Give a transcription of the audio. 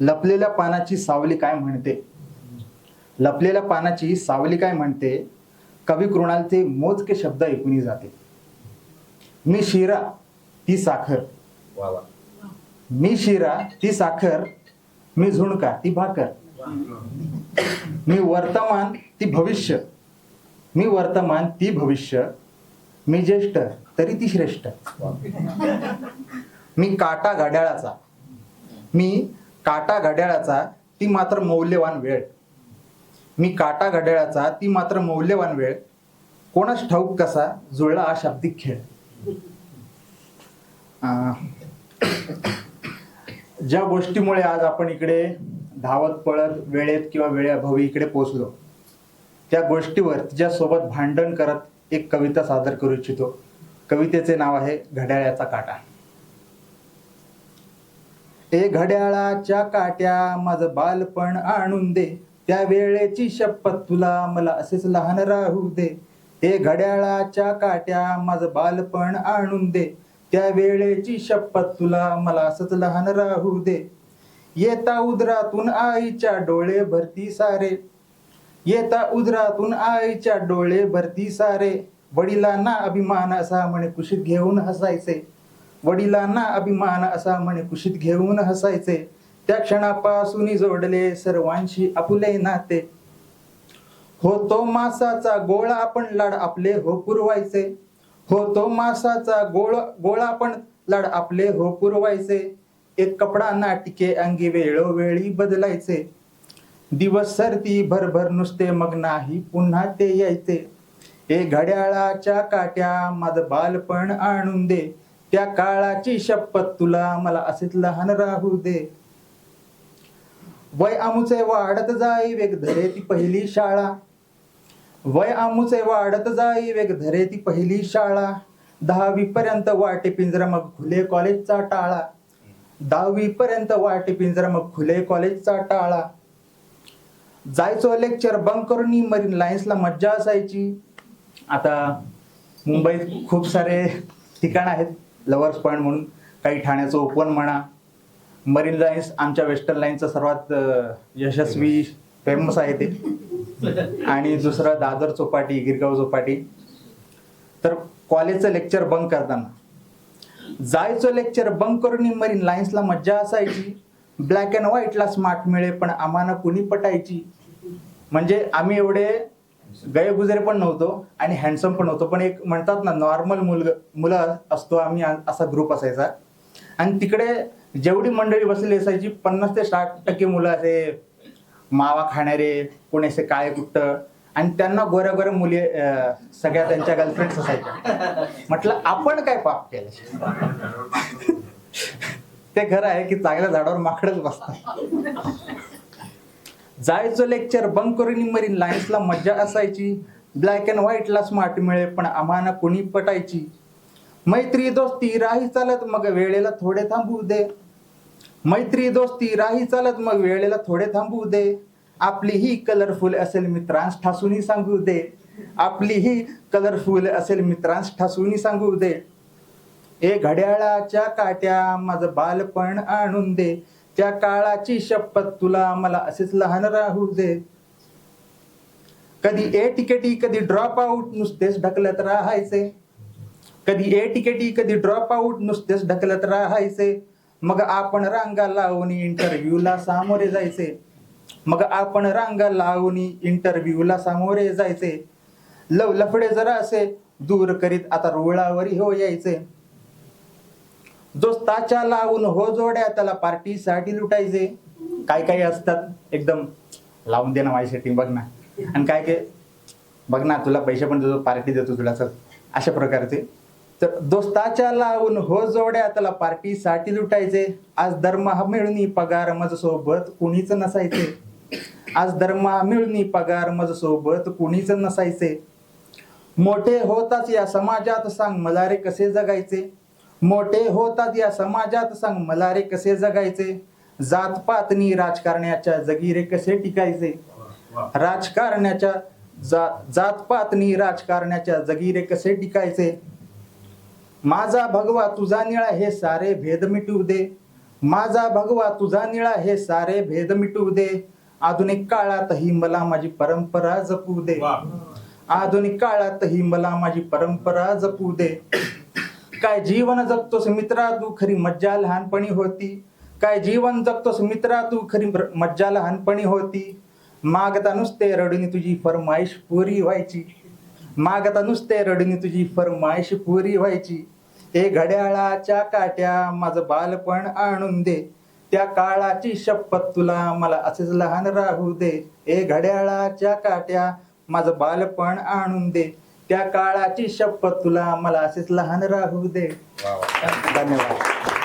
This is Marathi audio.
लपलेल्या पानाची सावली काय म्हणते? लपलेल्या पानाची सावली काय म्हणते? कवी कृणालचे मोजके शब्द ऐकून जाते. मी शिरा ती साखर. मी शिरा ती साखर. मी झुणका ती भाकर. मी वर्तमान ती भविष्य. मी वर्तमान ती भविष्य. मी ज्येष्ठ तरी ती श्रेष्ठ. मी काटा घड्याळाचा. मी काटा घड्याळाचा ती मात्र मौल्यवान वेळ. मी काटा घड्याळाचा ती मात्र मौल्यवान वेळ. कोणास ठाऊक कसा? जुळला हा शाब्दिक खेळ. ज्या गोष्टीमुळे आज आपण इकडे धावत पळत वेळेत किंवा वेळेअभावी इकडे पोचलो त्या गोष्टीवर तिच्यासोबत भांडण करत एक कविता सादर करू इच्छितो. कवितेचे नाव आहे घड्याळ्याचा काटा. ते घड्याळाच्या काट्या माझं बालपण आणून दे. त्या वेळेची शपथ तुला मला असेच लहान राहू दे. ते घड्याळाच्या काट्या माझं बालपण आणून दे. त्या वेळेची शपथ तुला मला असंच लहान राहू दे. येता उदरातून आईच्या डोळे भरती सारे. येता उदरातून आईच्या डोळे भरती सारे. वडिलांना अभिमान असा म्हणे कुशीत घेऊन हसायचे. वडिलांना अभिमान असा म्हणे कुशीत घेऊन हसायचे. त्या क्षणापासून जोडले सर्वांशी आपुले नाते. होतो मासाचा गोळा आपण लाड आपले हो पुरवायचे. होतो मासाचा गोळ गोळा आपण लाड आपले हो पुरवायचे. एक कपडा नाटिके अंगी वेळोवेळी बदलायचे. दिवस सरती भरभर नुसते मग नाही पुन्हा ते यायचे. ए घड्याळाच्या काट्या माझं बालपण आणून दे. त्या काळाची शपथ तुला मला असेच लहान राहू दे. वय आमुचे वाढत जाई वेग धरे ती पहिली शाळा. वय आमुचे वाढत जाई वेग धरे ती पहिली शाळा. दहावी पर्यंत वाटे पिंजरा मग खुले कॉलेजचा टाळा. दहावी पर्यंत वाटे पिंजरा मग खुले कॉलेजचा टाळा. जायचो लेक्चर बंक करून मरीन लाईन्सला मज्जा असायची. आता मुंबईत खूप सारे ठिकाण आहेत. लवर्स पॉईंट म्हणून काही ठाण्याचं ओपन म्हणा. मरीन लाईन्स आमच्या वेस्टर्न लाईनचं सर्वात यशस्वी फेमस आहे ते. आणि दुसरं दादर चौपाटी गिरगाव चौपाटी. तर कॉलेजचं लेक्चर बंक करताना. जायचं लेक्चर बंक करून मरीन लाईन्सला मज्जा असायची. ब्लॅक अँड व्हाईटला स्मार्ट मिळे पण आम्हाला कुणी पटायची? म्हणजे आम्ही एवढे गैरगुजरे पण नव्हतो आणि हँडसम पण नव्हतो. पण एक म्हणतात ना नॉर्मल मुलग मुलं असतो आम्ही असा ग्रुप असायचा. आणि तिकडे जेवढी मंडळी बसलेली असायची पन्नास ते साठ टक्के मुलं असे मावा खाणारे कोणी असे काळे कुट्ट आणि त्यांना गोऱ्या गोऱ्या मुली सगळ्या त्यांच्या गर्लफ्रेंड्स असायच्या. म्हटलं आपण काय पाप केलं? ते खरं आहे की चांगल्या झाडावर माकडच बसतात. जायचं लेक्चर बंक करून मरीन लाईन्सला मज्जा असायची. ब्लॅक अँड व्हाईटला स्मार्ट मिळे पण आम्हाला कुणी पटायची? मैत्री दोस्ती राही चालत मग वेळेला थोडे थांबू दे. मैत्री दोस्ती राही चालत मग वेळेला थोडे थांबू दे. आपली ही कलरफुल असेल मित्रांस ठासूनही सांगू दे. आपली ही कलरफुल असेल मित्रांस ठासूनही सांगू दे. ए घड्याळाच्या काट्या माझं बालपण आणून दे. त्या काळाची शपथ तुला आम्हाला असेच लहान राहू दे. कधी ए तिकेटी कधी ड्रॉप आऊट नुसतेच ढकलत राहायचे. कधी ए तिकेटी कधी ड्रॉप आऊट नुसतेच ढकलत राहायचे. मग आपण रांगा लावून इंटरव्ह्यूला सामोरे जायचे. मग आपण रांगा लावून इंटरव्ह्यूला सामोरे जायचे. लव लफडे जरा असे दूर करीत आता रुळावरी हो यायचे. दोस्ताच्या लावून हो जोड्या त्याला पार्टीसाठी लुटायचे. काय काही असतात? एकदम लावून दे ना माझ्यासाठी बघ ना. आणि काय काय? बघ ना तुला पैसे पण देतो पार्टी देतो तुला सर अशा प्रकारचे. तर दोस्ताच्या लावून हो जोड्या त्याला पार्टीसाठी लुटायचे आज दरमहा मिळून पगार मज सोबत कुणीच नसायचे. आज दरमहा मिळून पगार मज सोबत कुणीच नसायचे. मोठे होताच या समाजात सांग मला रे कसे जगायचे? मोठे होतात या समाजात. सांग मला रे कसे जगायचे? जातपातनी राजकारण्याच्या जगी रे कसे टिकायचे? राजकारण्याच्या जा जातपातनी राजकारण्याच्या जगी रे कसे टिकायचे? माझा भगवा तुझा निळा हे सारे भेद मिटू दे. माझा भगवा तुझा निळा हे सारे भेद मिटू दे. आधुनिक काळातही मला माझी परंपरा जपू दे. आधुनिक काळातही मला माझी परंपरा जपू दे. काय जीवन जगतोस मित्रा तू खरी मज्जा लहानपणी होती. काय जीवन जगतोस मित्रा तू खरी मज्जा लहानपणी होती. मागता नुसते रडणी तुझी फरमाईश पुरी व्हायची. मागता नुसते रडणी तुझी फरमाईश पुरी व्हायची. हे घड्याळाच्या काट्या माझं बालपण आणून दे. त्या काळाची शपथ तुला मला असेच लहान राहू दे. हे घड्याळाच्या काट्या माझं बालपण आणून दे. त्या काळाची शपथ तुला मला असेच लहान राहू दे. धन्यवाद.